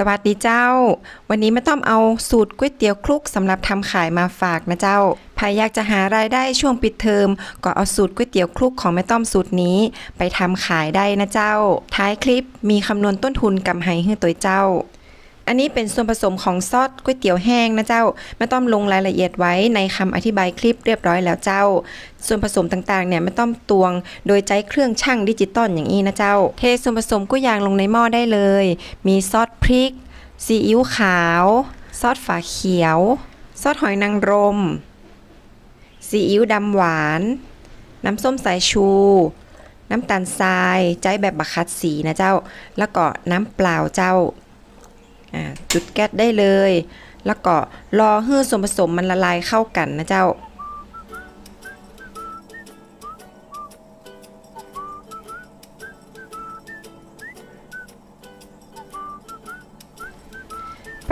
สวัสดีเจ้า วันนี้ไม่ต้องเอาสูตรก๋วยเตี๋ยวคลุกสำหรับทำขายมาฝากนะเจ้าใครอยากจะหารายได้ช่วงปิดเทอมก็เอาสูตรก๋วยเตี๋ยวคลุกของแม่ต้อมสูตรนี้ ไปทำขายได้นะเจ้า ท้ายคลิปมีคำนวณต้นทุนกำไรให้ตัวเจ้า อันนี้เป็นส่วนผสมของซอสก๋วยเตี๋ยวแห้งนะเจ้าไม่ต้องลงรายละเอียดไว้ในคำอธิบายคลิปเรียบร้อยแล้วเจ้า ส่วนผสมต่างๆเนี่ยไม่ต้องตวง โดยใช้เครื่องชั่งดิจิตอลอย่างนี้นะเจ้า เทส่วนผสมกุ้ยยางลงในหม้อได้เลย มีซอสพริกซีอิ๊วขาว ซอสฝาเขียว ซอสหอยนางรมซีอิ๊วดำหวาน น้ำส้มสายชู น้ำตาลทรายใจแบบบักคัดสีนะเจ้า แล้วก็น้ำเปล่าเจ้า จุดแก๊สได้เลย แล้วก็รอให้ส่วนผสมมันละลายเข้ากันนะเจ้า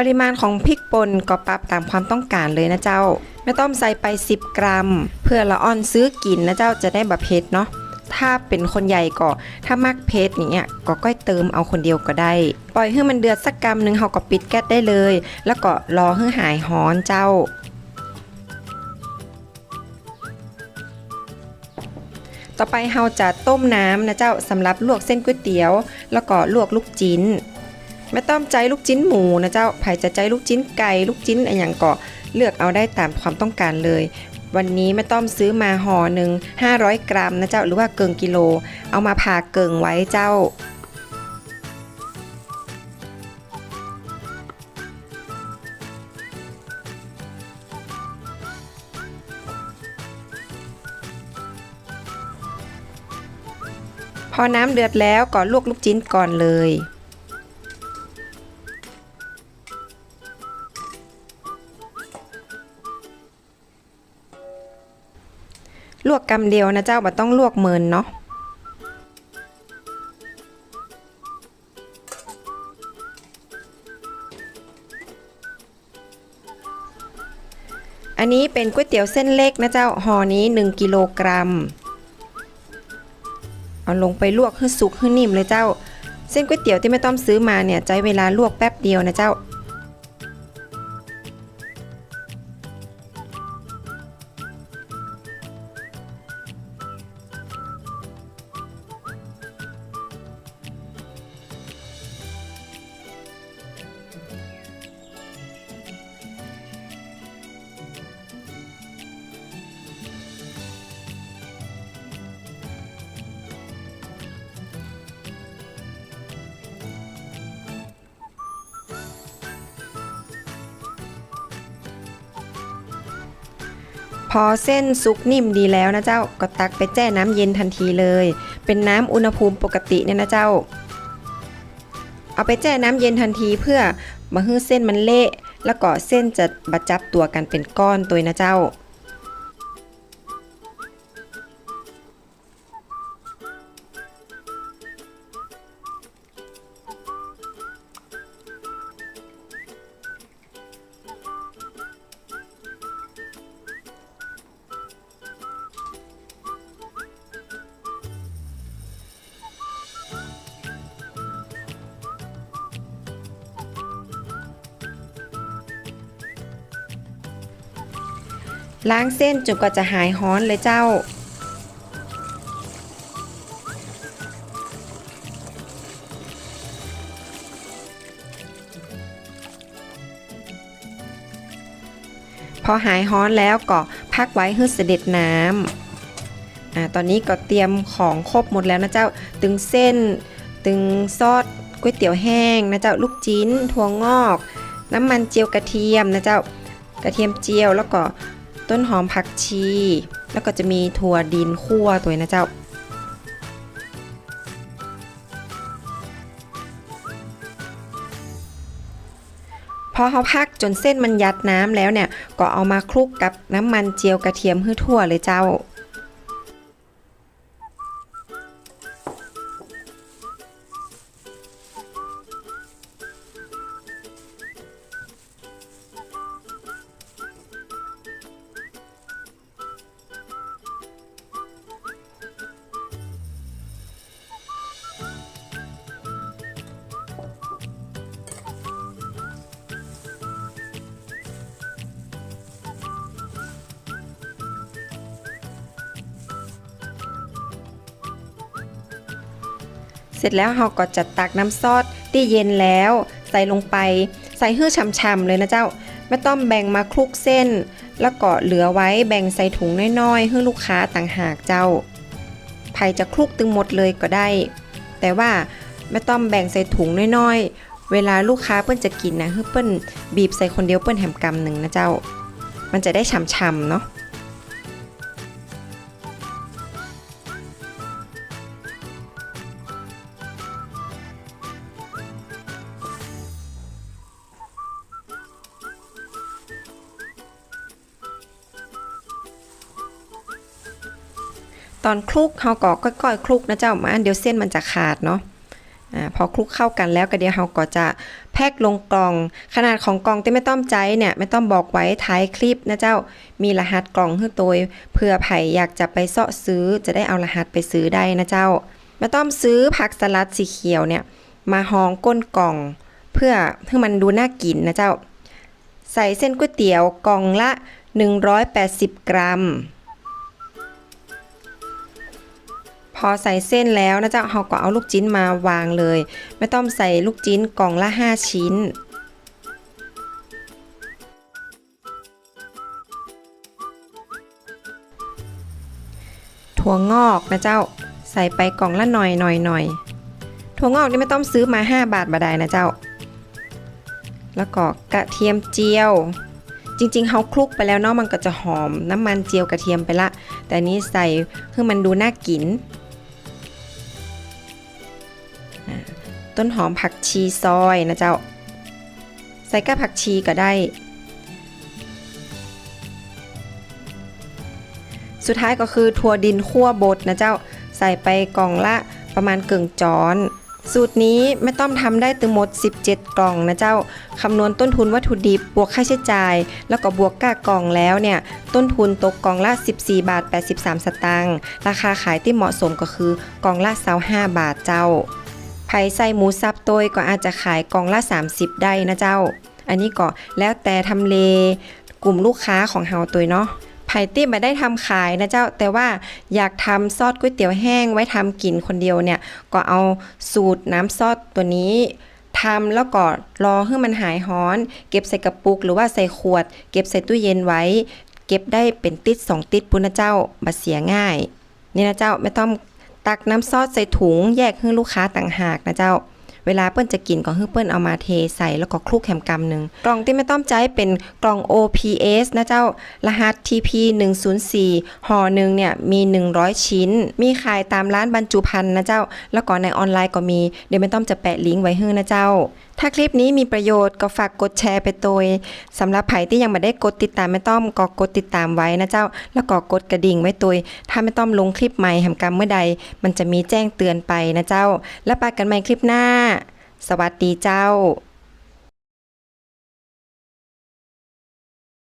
ปริมาณของพริกป่นก็ปรับตามความต้องการเลยนะเจ้า ไม่ต้องใส่ไป 10 กรัม เพื่อละอ่อนซื้อกินนะเจ้าจะได้แบบเผ็ดเนาะ ถ้าเป็นคนใหญ่ก็ถ้ามักเผ็ดอย่างเงี้ยก็ก้อยเติมเอาคนเดียวก็ได้ ปล่อยให้มันเดือดสักกรัมหนึงเฮาก็ปิดแก๊สได้เลย แล้วก็รอให้หายฮ้อนเจ้าต่อไปเฮาจะต้มน้ำนะเจ้าสำหรับลวกเส้นก๋วยเตี๋ยว แล้วก็ลวกลูกจิ้นไม่ต้องใจลูกจิ้นหมูนะเจ้าไผ่จะใจลูกจิ้นไก่ลูกจิ้นอะไรอย่างก็เลือกเอาได้ตามความต้องการเลย วันนี้ไม่ต้องซื้อมาห่อหนึ่ง500 กรัมนะเจ้าหรือว่าเกิงกิโล เอามาผ่าเกิงไว้เจ้า พอน้ำเดือดแล้วก็ลวกลูกจิ้นก่อนเลย กกำเดียวนะเจ้าบ่ต้องลวกเมินเนาะอันนี้เป็นก๋วยเตี๋ยวเส้นเล็กนะเจ้าห่อนี้ 1กิโลกรัมเอาลงไปลวกให้สุกให้นิ่มเลยเจ้า เส้นก๋วยเตี๋ยวที่ไม่ต้องซื้อมาเนี่ยใช้เวลาลวกแป๊บเดียวนะเจ้า อเส้นซุกนิ่มดีแล้วนะเจ้าก็ตักไปแช่น้ำเย็นทันทีเลย เป็นน้ำอุณหภูมิปกติเนี่ยนะเจ้า เอาไปแช่น้ำเย็นทันทีเพื่อมาให้เส้นมันเละ แล้วก็เส้นจะบัดจับตัวกันเป็นก้อนตัวนะเจ้า ล้างเส้นจนกว่าจะหายฮ้อนเลยเจ้า พอหายฮ้อนแล้วก็พักไว้ให้เสด็จน้ำอ่าตอนนี้ก็เตรียมของครบหมดแล้วนะเจ้า ตึงเส้น ตึงซอสก๋วยเตี๋ยวแห้งนะเจ้า ลูกจิ้น ถั่วงอก น้ำมันเจียวกระเทียมนะเจ้ากระเทียมเจียวแล้วก็ ต้นหอมผักชี แล้วก็จะมีถั่วดินคั่วตัวนะเจ้า พอเขาพักจนเส้นมันยัดน้ำแล้วเนี่ย ก็เอามาคลุกกับน้ำมันเจียวกระเทียมให้ทั่วเลยเจ้า เสร็จแล้วเราก็จะตักน้ำซอสที่เย็นแล้ว ใส่ลงไป ใส่หื้อช่ำๆเลยนะเจ้า ไม่ต้องแบ่งมาคลุกเส้น แล้วก็เหลือไว้แบ่งใส่ถุงน้อยๆให้ลูกค้าต่างหากเจ้าไผ่จะคลุกตึงหมดเลยก็ได้ แต่ว่าไม่ต้องแบ่งใส่ถุงน้อยๆ เวลาลูกค้าเปิ้นจะกินนะคือเปิ้นบีบใส่คนเดียวเปิ้นแหมกำหนึ่งนะเจ้า มันจะได้ช่ำๆเนาะ ตอนคลุกเฮาก็ค่อยๆคลุกนะเจ้ามาอันเดียวเส้นมันจะขาดเนาะอ่าพอคลุกเข้ากันแล้วก็เดี๋ยวเฮาก็จะแพ็คลงกล่อง ขนาดของกล่องที่ไม่ต้องใจเนี่ยไม่ต้องบอกไว้ท้ายคลิปนะเจ้ามีรหัสกล่องให้ตัวเพื่อไผ่อยากจะไปเสาะซื้อจะได้เอารหัสไปซื้อได้นะเจ้าไม่ต้องซื้อผักสลัดสีเขียวเนี่ยมาหองก้นกล่อง เพื่อให้มันดูน่ากินนะเจ้า ใส่เส้นก๋วยเตี๋ยวกล่องละ 180 กรัม พอใส่เส้นแล้วนะเจ้าเราก็เอาลูกจิ้นมาวางเลย ไม่ต้องใส่ลูกจิ้นกล่องละ 5 ชิ้นถั่วงอกนะเจ้าใส่ไปกล่องละหน่อยหน่อยหน่อยถั่วงอกนี่ไม่ต้องซื้อมา 5 บาทบาได้นะเจ้า แล้วก็กระเทียมเจียว จริงๆเขาคลุกไปแล้วเนาะมันก็จะหอมน้ำมันเจียวกระเทียมไปละ แต่นี้ใส่เพื่อมันดูน่ากิน ต้นหอมผักชีซอยนะเจ้า ใส่กับผักชีก็ได้ สุดท้ายก็คือถั่วดินคั่วบดนะเจ้า ใส่ไปกล่องละประมาณเกึ่งจอนสูตรนี้ไม่ต้องทำได้ถึงหมด 17 กล่องนะเจ้า คำนวณต้นทุนวัตถุดิบบวกค่าใช้จ่าย แล้วก็บวกก้ากล่องแล้วเนี่ย ต้นทุนตกกล่องละ 14 บาท 83 สตางค์ ราคาขายที่เหมาะสมก็คือกล่องละ25บาทเจ้า ไผ่ใส่หมูสับโตยก็อาจจะขายกล่องละ 30 ได้นะเจ้า อันนี้ก็แล้วแต่ทำเลกลุ่มลูกค้าของเฮาตัวเนาะไผ่ตี้มาได้ทำขายนะเจ้า แต่ว่าอยากทำซอสก๋วยเตี๋ยวแห้งไว้ทำกินคนเดียวเนี่ย ก็เอาสูตรน้ำซอสตัวนี้ทำแล้วก็รอให้มันหายฮ้อน เก็บใส่กระปุกหรือว่าใส่ขวด เก็บใส่ตู้เย็นไว้ เก็บได้เป็นติดสองติดปุ้นะเจ้ามาเสียง่าย นี่นะเจ้าไม่ต้อง ตักน้ำซอสใส่ถุงแยกให้ลูกค้าต่างหากนะเจ้า เวลาเปิ้นจะกินก็ให้เปิ้นเอามาเทใส่แล้วก็คลุกแคมกำหนึ่งกล่องที่ไม่ต้องใจเป็นกล่อง OPS นะเจ้า รหัส TP 104ห่อหนึ่งเนี่ยมี 100 ชิ้น มีขายตามร้านบรรจุภัณฑ์นะเจ้า แล้วก็ในออนไลน์ก็มี เดี๋ยวไม่ต้องจะแปะลิงก์ไว้ให้นะเจ้า ถ้าคลิปนี้มีประโยชน์ก็ฝากกดแชร์ไปตัวสำหรับไผที่ยังไม่ได้กดติดตามไม่ต้องก็กดติดตามไว้นะเจ้า แล้วก็กดกระดิ่งไว้ตัวถ้าไม่ต้องลงคลิปใหม่แหมกรรมเมื่อใด มันจะมีแจ้งเตือนไปนะเจ้า แล้วปกันใหม่คลิปหน้า สวัสดีเจ้า